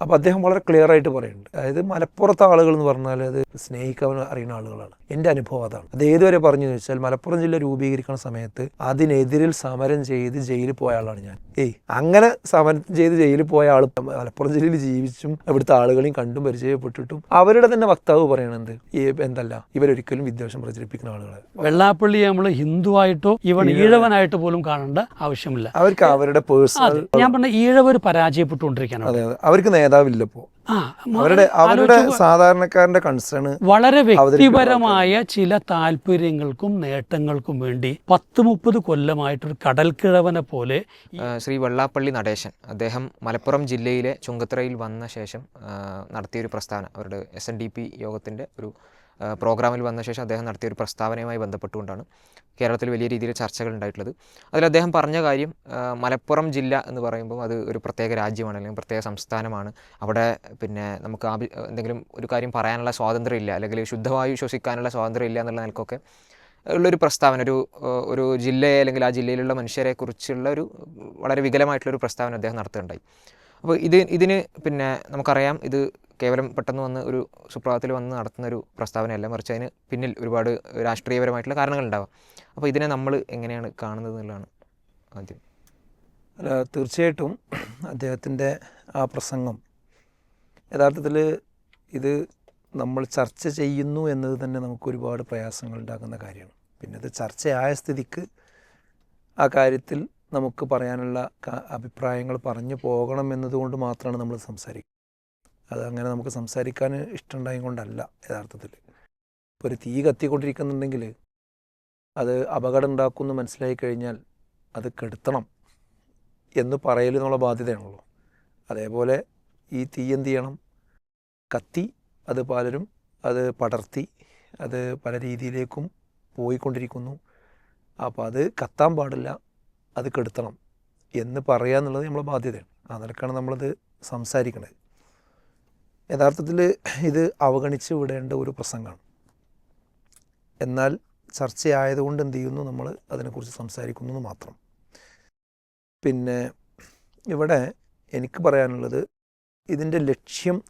അപ്പോൾ അദ്ദേഹം വളരെ ക്ലിയർ ആയിട്ട് പറയുന്നുണ്ട്. അതായത് മലപ്പുറത്തെ ആളുകൾ എന്ന് പറഞ്ഞാൽ അത് സ്നേഹിക്കാൻ അറിയുന്ന ആളുകളാണ്. എന്റെ അനുഭവം അതാണ്. അത് ഏതുവരെ പറഞ്ഞു വെച്ചാൽ മലപ്പുറം ജില്ല രൂപീകരിക്കുന്ന സമയത്ത് അതിനെതിരിൽ സമരം ചെയ്ത് ജയിലിൽ പോയ ആളാണ് ഞാൻ. ഏയ് അങ്ങനെ സമരം ചെയ്ത് ജയിലിൽ പോയ ആൾ മലപ്പുറം ജില്ലയിൽ ജീവിച്ചും ഇവിടുത്തെ ആളുകളെയും കണ്ടും പരിചയപ്പെട്ടിട്ടും അവരുടെ തന്നെ വക്താവ് പറയണത് ഈ എന്തല്ല ഇവരൊരിക്കലും വിദ്വേഷം പ്രചരിപ്പിക്കുന്ന ആളുകളെ വെള്ളാപ്പള്ളി നമ്മൾ ഹിന്ദുവായിട്ടോ ഇവൻ ഈഴവനായിട്ട് പോലും കാണേണ്ട ആവശ്യമില്ല. അവർക്ക് അവരുടെ പേഴ്സണൽ ഞാൻ പറഞ്ഞ ഈഴവർ പരാജയപ്പെട്ടുകൊണ്ടിരിക്കുകയാണ് അതെ അതെ. അവർക്ക് നേതാവില്ല ഇപ്പോൾ അവരുടെ അവരുടെ സാധാരണക്കാരന്റെ കൺസേൺ വളരെ വ്യക്തിപരമായ ചില താല്പര്യങ്ങൾക്കും നേട്ടങ്ങൾക്കും വേണ്ടി പത്ത് മുപ്പത് കൊല്ലമായിട്ടൊരു കടൽക്കിഴവനെ പോലെ ശ്രീ വെള്ളാപ്പള്ളി നടേശൻ അദ്ദേഹം മലപ്പുറം ജില്ലയിലെ ചുങ്കത്തറയിൽ വന്ന ശേഷം നടത്തിയ നടത്തിയൊരു പ്രസ്ഥാനം. അവരുടെ എസ് എൻ ഡി പി യോഗത്തിന്റെ ഒരു പ്രോഗ്രാമിൽ വന്ന ശേഷം അദ്ദേഹം നടത്തിയ ഒരു പ്രസ്താവനയുമായി ബന്ധപ്പെട്ടുകൊണ്ടാണ് കേരളത്തിൽ വലിയ രീതിയിൽ ചർച്ചകൾ ഉണ്ടായിട്ടുള്ളത്. അതിൽ അദ്ദേഹം പറഞ്ഞ കാര്യം മലപ്പുറം ജില്ല എന്ന് പറയുമ്പോൾ അത് ഒരു പ്രത്യേക രാജ്യമാണ് അല്ലെങ്കിൽ പ്രത്യേക സംസ്ഥാനമാണ്. അവിടെ പിന്നെ നമുക്ക് എന്തെങ്കിലും ഒരു കാര്യം പറയാനുള്ള സ്വാതന്ത്ര്യം ഇല്ല അല്ലെങ്കിൽ ശുദ്ധവായു ശ്വസിക്കാനുള്ള സ്വാതന്ത്ര്യം ഇല്ല എന്നുള്ള നിലക്കൊക്കെ ഉള്ളൊരു പ്രസ്താവന ഒരു ഒരു ജില്ലയെ അല്ലെങ്കിൽ ആ ജില്ലയിലുള്ള മനുഷ്യരെ കുറിച്ചുള്ള ഒരു വളരെ വികലമായിട്ടുള്ളൊരു പ്രസ്താവന അദ്ദേഹം നടത്തുകയുണ്ടായി. അപ്പോൾ ഇത് ഇതിന് പിന്നെ നമുക്കറിയാം ഇത് കേവലം പെട്ടെന്ന് വന്ന് ഒരു സുപ്രഭാതത്തിൽ വന്ന് നടത്തുന്ന ഒരു പ്രസ്താവനയല്ല. മറിച്ച് അതിന് പിന്നിൽ ഒരുപാട് രാഷ്ട്രീയപരമായിട്ടുള്ള കാരണങ്ങളുണ്ടാവാം അപ്പോൾ ഇതിനെ നമ്മൾ എങ്ങനെയാണ് കാണുന്നത് എന്നുള്ളതാണ് ആദ്യം. അല്ല തീർച്ചയായിട്ടും അദ്ദേഹത്തിന്റെ ആ പ്രസംഗം യഥാർത്ഥത്തിൽ ഇത് നമ്മൾ ചർച്ച ചെയ്യുന്നു എന്നത് തന്നെ നമുക്ക് ഒരുപാട് പ്രയാസങ്ങൾ ഉണ്ടാക്കുന്ന കാര്യമാണ്. പിന്നെ അത് ചർച്ചയായ സ്ഥിതിക്ക് ആ കാര്യത്തിൽ നമുക്ക് പറയാനുള്ള അഭിപ്രായങ്ങൾ പറഞ്ഞു പോകണം എന്നതുകൊണ്ട് മാത്രമാണ് നമ്മൾ സംസാരിക്കുക അത് അങ്ങനെ നമുക്ക് സംസാരിക്കാൻ ഇഷ്ടമുണ്ടായത് കൊണ്ടല്ല യഥാർത്ഥത്തിൽ. ഇപ്പോൾ ഒരു തീ കത്തിക്കൊണ്ടിരിക്കുന്നുണ്ടെങ്കിൽ അത് അപകടം ഉണ്ടാക്കുമെന്ന് മനസ്സിലായി കഴിഞ്ഞാൽ അത് കെടുത്തണം എന്ന് പറയൽ എന്നുള്ള ബാധ്യതയാണല്ലോ. അതേപോലെ ഈ തീ എന്ത് ചെയ്യണം? കത്തി അത് പലരും അത് പടർത്തി അത് പല രീതിയിലേക്കും പോയിക്കൊണ്ടിരിക്കുന്നു. അപ്പോൾ അത് കത്താൻ പാടില്ല അത് കെടുത്തണം എന്ന് പറയുക എന്നുള്ളത് നമ്മളെ ബാധ്യതയാണ്. ആ നമ്മളത് സംസാരിക്കുന്നത് യഥാർത്ഥത്തിൽ ഇത് അവഗണിച്ച് വിടേണ്ട ഒരു പ്രസംഗമാണ്. എന്നാൽ ചർച്ചയായതുകൊണ്ട് എന്ത് ചെയ്യുന്നു? നമ്മൾ അതിനെക്കുറിച്ച് സംസാരിക്കുന്നു മാത്രം. പിന്നെ ഇവിടെ എനിക്ക് പറയാനുള്ളത് ഇതിന്റെ ലക്ഷ്യം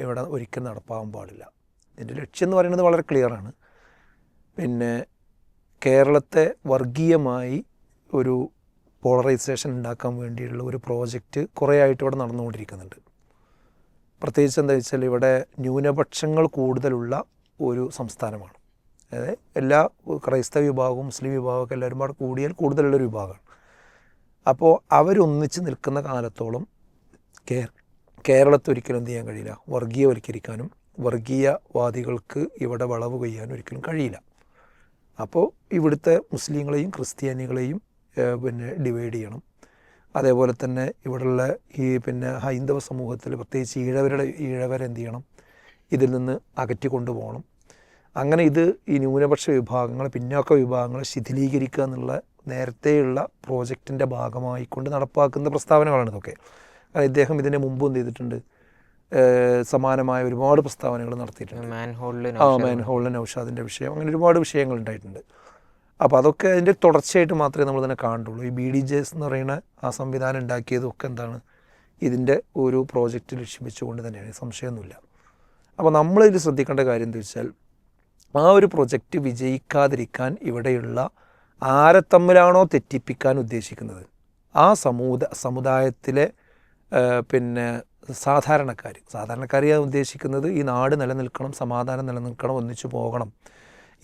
ഇവിടെ ഒരിക്കലും നടപ്പാകാൻ പാടില്ല. ഇതിന്റെ ലക്ഷ്യം എന്ന് പറയുന്നത് വളരെ ക്ലിയറാണ് പിന്നെ കേരളത്തെ വർഗീയമായി ഒരു പോളറൈസേഷൻ ഉണ്ടാക്കാൻ വേണ്ടിയുള്ള ഒരു പ്രോജക്റ്റ് കുറേ ആയിട്ട് ഇവിടെ നടന്നുകൊണ്ടിരിക്കുന്നുണ്ട്. പ്രത്യേകിച്ച് എന്താ വെച്ചാൽ ഇവിടെ ന്യൂനപക്ഷങ്ങൾ കൂടുതലുള്ള ഒരു സംസ്ഥാനമാണ്. അതായത് എല്ലാ ക്രൈസ്തവ വിഭാഗവും മുസ്ലിം വിഭാഗമൊക്കെ എല്ലാവരും കൂടെ കൂടിയാൽ കൂടുതലുള്ളൊരു വിഭാഗമാണ്. അപ്പോൾ അവരൊന്നിച്ച് നിൽക്കുന്ന കാലത്തോളം കേ കേരളത്തെ ഒരിക്കലും എന്ത് ചെയ്യാൻ കഴിയില്ല. വർഗീയവൽക്കരിക്കാനും വർഗീയവാദികൾക്ക് ഇവിടെ വളവ് കൊയ്യാനും ഒരിക്കലും കഴിയില്ല. അപ്പോൾ ഇവിടുത്തെ മുസ്ലിങ്ങളെയും ക്രിസ്ത്യാനികളെയും പിന്നെ ഡിവൈഡ് ചെയ്യണം. അതേപോലെ തന്നെ ഇവിടെയുള്ള ഈ പിന്നെ ഹൈന്ദവ സമൂഹത്തിൽ പ്രത്യേകിച്ച് ഈഴവരുടെ ഈഴവരെന്ത് ചെയ്യണം? ഇതിൽ നിന്ന് അകറ്റി കൊണ്ടുപോകണം. അങ്ങനെ ഇത് ഈ ന്യൂനപക്ഷ വിഭാഗങ്ങൾ പിന്നോക്ക വിഭാഗങ്ങളെ ശിഥിലീകരിക്കുക എന്നുള്ള നേരത്തെയുള്ള പ്രോജക്റ്റിന്റെ ഭാഗമായിക്കൊണ്ട് നടപ്പാക്കുന്ന പ്രസ്താവനകളാണ് ഇതൊക്കെ. കാരണം ഇദ്ദേഹം ഇതിന് മുമ്പ് എന്ത് ചെയ്തിട്ടുണ്ട്? സമാനമായ ഒരുപാട് പ്രസ്താവനകൾ നടത്തിയിട്ടുണ്ട്. മാൻഹോളിലെ നൗഷാദിന്റെ വിഷയം. അങ്ങനെ ഒരുപാട് വിഷയങ്ങൾ ഉണ്ടായിട്ടുണ്ട്. അപ്പോൾ അതൊക്കെ അതിന്റെ തുടർച്ചയായിട്ട് മാത്രമേ നമ്മൾ തന്നെ കാണുള്ളൂ ഈ ബി ഡി ജെ എസ് എന്ന് പറയുന്ന ആ സംവിധാനം ഉണ്ടാക്കിയതും ഒക്കെ എന്താണ്? ഇതിന്റെ ഒരു പ്രോജക്റ്റ് ലക്ഷ്യം വെച്ചുകൊണ്ട് തന്നെയാണ്. സംശയമൊന്നുമില്ല. അപ്പോൾ നമ്മളിതിൽ ശ്രദ്ധിക്കേണ്ട കാര്യം എന്താ വെച്ചാൽ ആ ഒരു പ്രൊജക്റ്റ് വിജയിക്കാതിരിക്കാൻ ഇവിടെയുള്ള ആരെ തമ്മിലാണോ തെറ്റിപ്പിക്കാൻ ഉദ്ദേശിക്കുന്നത്? ആ സമൂഹ സമുദായത്തിലെ പിന്നെ സാധാരണക്കാർ സാധാരണക്കാരെയാണ് ഉദ്ദേശിക്കുന്നത് ഈ നാട് നിലനിൽക്കണം സമാധാനം നിലനിൽക്കണം ഒന്നിച്ചു പോകണം.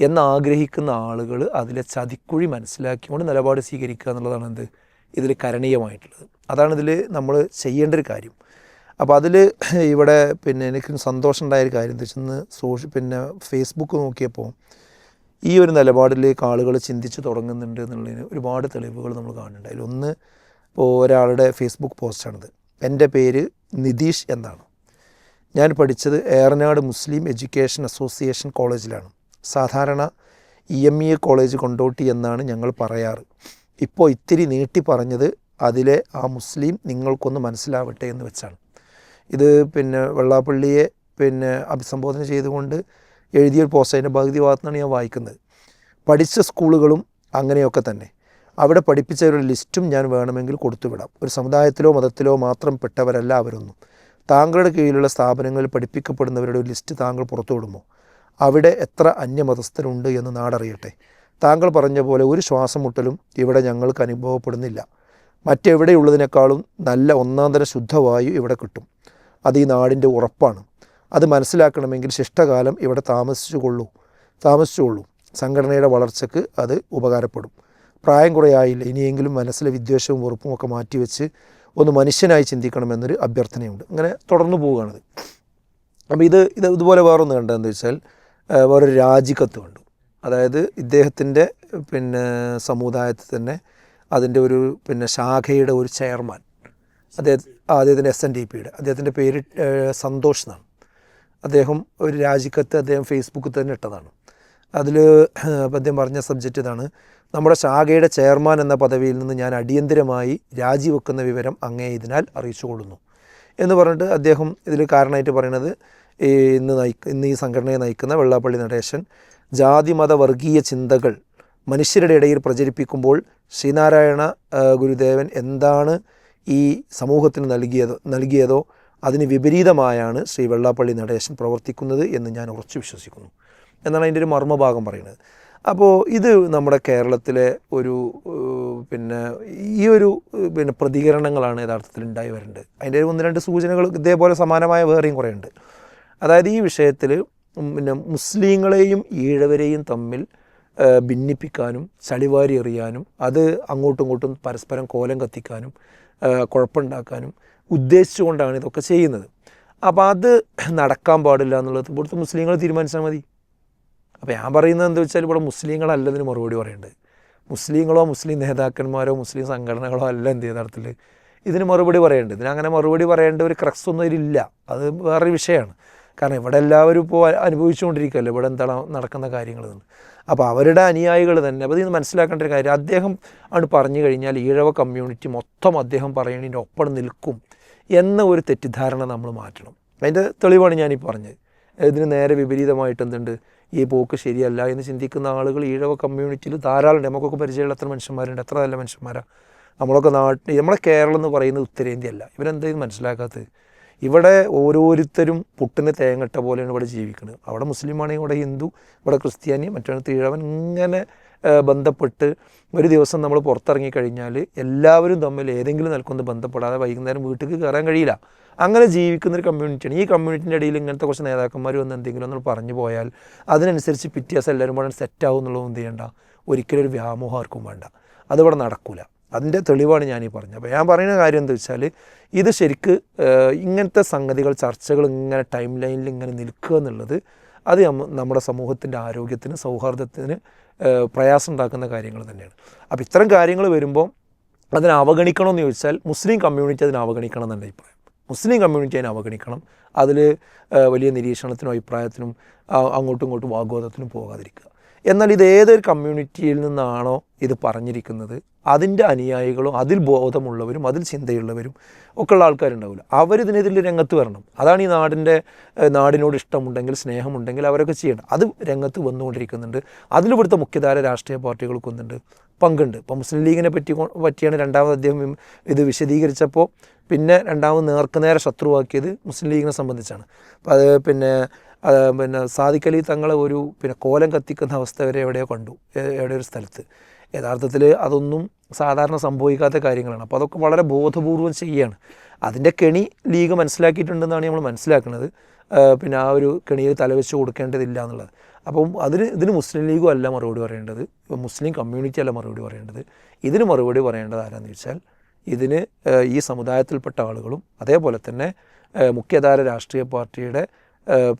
എന്ന് ആഗ്രഹിക്കുന്ന ആളുകൾ അതിലെ ചതിക്കുഴി മനസ്സിലാക്കിക്കൊണ്ട് നിലപാട് സ്വീകരിക്കുക എന്നുള്ളതാണ് എന്ത്? ഇതിൽ കരണീയമായിട്ടുള്ളത്. അതാണ് ഇതിൽ നമ്മൾ ചെയ്യേണ്ട ഒരു കാര്യം. അപ്പോൾ അതിൽ ഇവിടെ പിന്നെ എനിക്ക് സന്തോഷം ഉണ്ടായ ഒരു കാര്യം എന്താ വെച്ചാൽ സോഷ്യ പിന്നെ ഫേസ്ബുക്ക് നോക്കിയപ്പോൾ ഈ ഒരു നിലപാടിലേക്ക് ആളുകൾ ചിന്തിച്ച് തുടങ്ങുന്നുണ്ട് എന്നുള്ളതിന് ഒരുപാട് തെളിവുകൾ നമ്മൾ കാണുന്നുണ്ട്. അതിലൊന്ന് ഇപ്പോൾ ഒരാളുടെ ഫേസ്ബുക്ക് പോസ്റ്റാണിത്. എന്റെ പേര് നിതീഷ് എന്നാണ്. ഞാൻ പഠിച്ചത് ഏറനാട് മുസ്ലിം എഡ്യൂക്കേഷൻ അസോസിയേഷൻ കോളേജിലാണ്. സാധാരണ E M E college Kondotty എന്നാണ് ഞങ്ങൾ പറയാറ്. ഇപ്പോൾ ഇത്തിരി നീട്ടി പറഞ്ഞത് അതിലെ ആ മുസ്ലിം നിങ്ങൾക്കൊന്ന് മനസ്സിലാവട്ടെ എന്ന് വെച്ചാണ്. ഇത് പിന്നെ വെള്ളാപ്പള്ളിയെ പിന്നെ അഭിസംബോധന ചെയ്തുകൊണ്ട് എഴുതിയൊരു പോസ്റ്റ് അതിന്റെ പകുതി ഭാഗത്തുനിന്നാണ് ഞാൻ വായിക്കുന്നത്. പഠിച്ച സ്കൂളുകളും അങ്ങനെയൊക്കെ തന്നെ. അവിടെ പഠിപ്പിച്ചവരുടെ ലിസ്റ്റും ഞാൻ വേണമെങ്കിൽ കൊടുത്തുവിടാം. ഒരു സമുദായത്തിലോ മതത്തിലോ മാത്രം പെട്ടവരല്ല അവരൊന്നും. താങ്കളുടെ കീഴിലുള്ള സ്ഥാപനങ്ങളിൽ പഠിപ്പിക്കപ്പെടുന്നവരുടെ ഒരു ലിസ്റ്റ് താങ്കൾ പുറത്തുവിടുമോ? അവിടെ എത്ര അന്യമതസ്ഥരുണ്ട് എന്ന് നാടറിയട്ടെ. താങ്കൾ പറഞ്ഞ പോലെ ഒരു ശ്വാസം മുട്ടലും ഇവിടെ ഞങ്ങൾക്ക് അനുഭവപ്പെടുന്നില്ല. മറ്റെവിടെയുള്ളതിനേക്കാളും നല്ല ഒന്നാന്തര ശുദ്ധവായു ഇവിടെ കിട്ടും. അത് ഈ നാടിന്റെ ഉറപ്പാണ്. അത് മനസ്സിലാക്കണമെങ്കിൽ ശിഷ്ടകാലം ഇവിടെ താമസിച്ചുകൊള്ളൂ. താമസിച്ചുകൊള്ളൂ. സംഘടനയുടെ വളർച്ചയ്ക്ക് അത് ഉപകാരപ്പെടും. പ്രായം കുറയായില്ല. ഇനിയെങ്കിലും മനസ്സിലെ വിദ്വേഷവും വെറുപ്പും ഒക്കെ മാറ്റിവെച്ച് ഒന്ന് മനുഷ്യനായി ചിന്തിക്കണമെന്നൊരു അഭ്യർത്ഥനയുണ്ട്. അങ്ങനെ തുടർന്നു പോവുകയാണത്. അപ്പോൾ ഇത് ഇത് ഇതുപോലെ വേറൊന്ന് കണ്ടതെന്ന് വെച്ചാൽ വേറൊരു രാജിക്കത്ത് കണ്ടു അതായത് ഇദ്ദേഹത്തിന്റെ പിന്നെ സമുദായത്തിൽ തന്നെ അതിന്റെ ഒരു പിന്നെ ശാഖയുടെ ഒരു ചെയർമാൻ. അദ്ദേഹം അദ്ദേഹത്തിന്റെ എസ് എൻ ഡി പിയുടെ അദ്ദേഹത്തിന്റെ പേര് സന്തോഷ് എന്നാണ്. അദ്ദേഹം ഒരു രാജിക്കത്ത് അദ്ദേഹം ഫേസ്ബുക്കിൽ തന്നെ ഇട്ടതാണ്. അതിൽ അദ്ദേഹം പറഞ്ഞ സബ്ജക്റ്റ് ഇതാണ്. നമ്മുടെ ശാഖയുടെ ചെയർമാൻ എന്ന പദവിയിൽ നിന്ന് ഞാൻ അടിയന്തിരമായി രാജിവെക്കുന്ന വിവരം അങ്ങേ ഇതിനാൽ അറിയിച്ചു കൊള്ളുന്നു എന്ന് പറഞ്ഞിട്ട് അദ്ദേഹം ഇതിൽ കാരണമായിട്ട് പറയുന്നത് ഇന്ന് നയിക്ക ഇന്ന് ഈ സംഘടനയെ നയിക്കുന്ന വെള്ളാപ്പള്ളി നടേശൻ ജാതി മത വർഗീയ ചിന്തകൾ മനുഷ്യരുടെ ഇടയിൽ പ്രചരിപ്പിക്കുമ്പോൾ ശ്രീനാരായണ ഗുരുദേവൻ എന്താണ് ഈ സമൂഹത്തിന് നൽകിയതോ നൽകിയതോ അതിന് വിപരീതമായാണ് ശ്രീ വെള്ളാപ്പള്ളി നടേശൻ പ്രവർത്തിക്കുന്നത് എന്ന് ഞാൻ ഉറച്ചു വിശ്വസിക്കുന്നു. എന്നാണ് അതിന്റെ ഒരു മർമ്മഭാഗം പറയുന്നത്. അപ്പോൾ ഇത് നമ്മുടെ കേരളത്തിലെ ഒരു പിന്നെ ഈ ഒരു പിന്നെ പ്രതികരണങ്ങളാണ് യഥാർത്ഥത്തിൽ ഉണ്ടായി വരേണ്ടത് അതിന്റെ ഒന്ന് രണ്ട് സൂചനകൾ ഇതേപോലെ സമാനമായ വേറെയും കുറേ ഉണ്ട് അതായത് ഈ വിഷയത്തിൽ പിന്നെ മുസ്ലിങ്ങളെയും ഈഴവരെയും തമ്മിൽ ഭിന്നിപ്പിക്കാനും ചളിവാരി എറിയാനും അത് അങ്ങോട്ടും ഇങ്ങോട്ടും പരസ്പരം കോലം കത്തിക്കാനും കുഴപ്പമുണ്ടാക്കാനും ഉദ്ദേശിച്ചുകൊണ്ടാണ് ഇതൊക്കെ ചെയ്യുന്നത്. അപ്പോൾ അത് നടക്കാൻ പാടില്ല എന്നുള്ളത് ഇവിടുത്തെ മുസ്ലിങ്ങൾ തീരുമാനിച്ചാൽ മതി. അപ്പോൾ ഞാൻ പറയുന്നത് എന്താ വെച്ചാൽ ഇവിടെ മുസ്ലിങ്ങളല്ലതിന് മറുപടി പറയേണ്ടത് മുസ്ലിങ്ങളോ മുസ്ലിം നേതാക്കന്മാരോ മുസ്ലിം സംഘടനകളോ അല്ല എന്ത് യഥാർത്ഥത്തിൽ ഇതിന് മറുപടി പറയേണ്ടത് ഇതിനങ്ങനെ മറുപടി പറയേണ്ട ഒരു ക്രക്സ് ഒന്നും ഇതിലില്ല അത് വേറൊരു വിഷയമാണ്. കാരണം ഇവിടെ എല്ലാവരും ഇപ്പോൾ അനുഭവിച്ചുകൊണ്ടിരിക്കുകയല്ലോ ഇവിടെ എന്താണ് നടക്കുന്ന കാര്യങ്ങളെന്ന്. അപ്പോൾ അവരുടെ അനുയായികൾ തന്നെ അപ്പോൾ ഇത് മനസ്സിലാക്കേണ്ട ഒരു കാര്യം അദ്ദേഹം ആണ് പറഞ്ഞു കഴിഞ്ഞാൽ ഈഴവ കമ്മ്യൂണിറ്റി മൊത്തം അദ്ദേഹം പറയുന്നതിന്റെ ഒപ്പം നിൽക്കും എന്ന ഒരു തെറ്റിദ്ധാരണ നമ്മൾ മാറ്റണം. അതിന്റെ തെളിവാണ് ഞാനീ പറഞ്ഞത്. ഇതിന് നേരെ വിപരീതമായിട്ട് എന്തുണ്ട്? ഈ പോക്ക് ശരിയല്ല എന്ന് ചിന്തിക്കുന്ന ആളുകൾ ഈഴവ കമ്മ്യൂണിറ്റിയിൽ ധാരാളം. നമുക്കൊക്കെ പരിചയമുള്ള എത്ര മനുഷ്യന്മാരുണ്ട് എത്ര നല്ല മനുഷ്യന്മാരാണ് നമ്മളൊക്കെ നാട്ടിൽ നമ്മളെ കേരളം എന്ന് പറയുന്നത് ഉത്തരേന്ത്യയല്ല. ഇത് മനസ്സിലാക്കാത്തത്? ഇവിടെ ഓരോരുത്തരും പുട്ടിന് തേങ്ങട്ട പോലെയാണ് ഇവിടെ ജീവിക്കുന്നത്. അവിടെ മുസ്ലിമാണെങ്കിൽ ഇവിടെ ഹിന്ദു ഇവിടെ ക്രിസ്ത്യാനി മറ്റൊരു തീഴവൻ ഇങ്ങനെ ബന്ധപ്പെട്ട് ഒരു ദിവസം നമ്മൾ പുറത്തിറങ്ങി കഴിഞ്ഞാൽ എല്ലാവരും തമ്മിൽ ഏതെങ്കിലും നിലക്കൊന്ന് ബന്ധപ്പെടാതെ വൈകുന്നേരം വീട്ടിലേക്ക് കയറാൻ കഴിയില്ല. അങ്ങനെ ജീവിക്കുന്ന ഒരു കമ്മ്യൂണിറ്റിയാണ് ഈ കമ്മ്യൂണിറ്റിന്റെ ഇടയിൽ ഇങ്ങനത്തെ കുറച്ച് നേതാക്കന്മാർ വന്ന് എന്തെങ്കിലും ഒന്ന് പറഞ്ഞു പോയാൽ അതിനനുസരിച്ച് പിറ്റേ ദിവസം എല്ലാവരും കൂടെ സെറ്റാവും എന്നുള്ളത് എന്ത് ചെയ്യേണ്ട. ഒരിക്കലും ഒരു വ്യാമോഹം ആർക്കും വേണ്ട. അതിവിടെ നടക്കില്ല അതിന്റെ തെളിവാണ് ഞാനീ പറഞ്ഞത്. അപ്പോൾ ഞാൻ പറയുന്ന കാര്യം എന്താ വെച്ചാൽ ഇത് ശരിക്ക് ഇങ്ങനത്തെ സംഗതികൾ ചർച്ചകൾ ഇങ്ങനെ ടൈം ലൈനിൽ ഇങ്ങനെ നിൽക്കുക എന്നുള്ളത് അത് നമ്മുടെ സമൂഹത്തിന്റെ ആരോഗ്യത്തിന് സൗഹാർദ്ദത്തിന് പ്രയാസം ഉണ്ടാക്കുന്ന കാര്യങ്ങൾ തന്നെയാണ്. അപ്പോൾ ഇത്തരം കാര്യങ്ങൾ വരുമ്പോൾ അതിനെ അവഗണിക്കണമെന്ന് ചോദിച്ചാൽ മുസ്ലിം കമ്മ്യൂണിറ്റി അതിനെ അവഗണിക്കണം എന്നുള്ള അഭിപ്രായം. മുസ്ലിം കമ്മ്യൂണിറ്റി അതിനെ അവഗണിക്കണം. അതിൽ വലിയ നിരീക്ഷണത്തിനും അഭിപ്രായത്തിനും അങ്ങോട്ടും ഇങ്ങോട്ടും വാഗ്വാദത്തിനും പോകാതിരിക്കുക. എന്നാൽ ഇത് ഏതൊരു കമ്മ്യൂണിറ്റിയിൽ നിന്നാണോ ഇത് പറഞ്ഞിരിക്കുന്നത്? അതിന്റെ അനുയായികളും അതിൽ ബോധമുള്ളവരും അതിൽ ചിന്തയുള്ളവരും ഒക്കെ ഉള്ള ആൾക്കാരുണ്ടാവില്ല. അവരിതിനെതിരെ രംഗത്ത് വരണം. അതാണ് ഈ നാടിന്റെ നാടിനോട് ഇഷ്ടമുണ്ടെങ്കിൽ സ്നേഹമുണ്ടെങ്കിൽ അവരൊക്കെ ചെയ്യണം അത് രംഗത്ത് വന്നുകൊണ്ടിരിക്കുന്നുണ്ട്. അതിലിവിടുത്തെ മുഖ്യധാര രാഷ്ട്രീയ പാർട്ടികൾക്കൊന്നുണ്ട് പങ്കുണ്ട്. ഇപ്പോൾ മുസ്ലിം ലീഗിനെ പറ്റി പറ്റിയാണ് രണ്ടാമത് അദ്ദേഹം ഇത് വിശദീകരിച്ചപ്പോൾ. പിന്നെ രണ്ടാമത് നേർക്കുനേരെ ശത്രുവാക്കിയത് മുസ്ലിം ലീഗിനെ സംബന്ധിച്ചാണ്. അപ്പോൾ അത് പിന്നെ പിന്നെ സാധിക്കലി തങ്ങളെ ഒരു പിന്നെ കോലം കത്തിക്കുന്ന അവസ്ഥ വരെ എവിടെയോ കണ്ടു. എവിടെ ഒരു സ്ഥലത്ത്. യഥാർത്ഥത്തിൽ അതൊന്നും സാധാരണ സംഭവിക്കാത്ത കാര്യങ്ങളാണ്. അപ്പോൾ അതൊക്കെ വളരെ ബോധപൂർവം ചെയ്യുകയാണ് അതിന്റെ കെണി ലീഗ് മനസ്സിലാക്കിയിട്ടുണ്ടെന്നാണ് നമ്മൾ മനസ്സിലാക്കുന്നത്. പിന്നെ ആ ഒരു കെണിയിൽ തലവെച്ച് കൊടുക്കേണ്ടതില്ല എന്നുള്ളത്. അപ്പം അതിന് ഇതിന് മുസ്ലിം ലീഗും അല്ല മറുപടി പറയേണ്ടത്. മുസ്ലിം കമ്മ്യൂണിറ്റി അല്ല മറുപടി പറയേണ്ടത്. ഇതിന് മറുപടി പറയേണ്ടത് ആരാന്ന് വെച്ചാൽ ഇതിന് ഈ സമുദായത്തിൽപ്പെട്ട ആളുകളും അതേപോലെ തന്നെ മുഖ്യധാര രാഷ്ട്രീയ പാർട്ടിയുടെ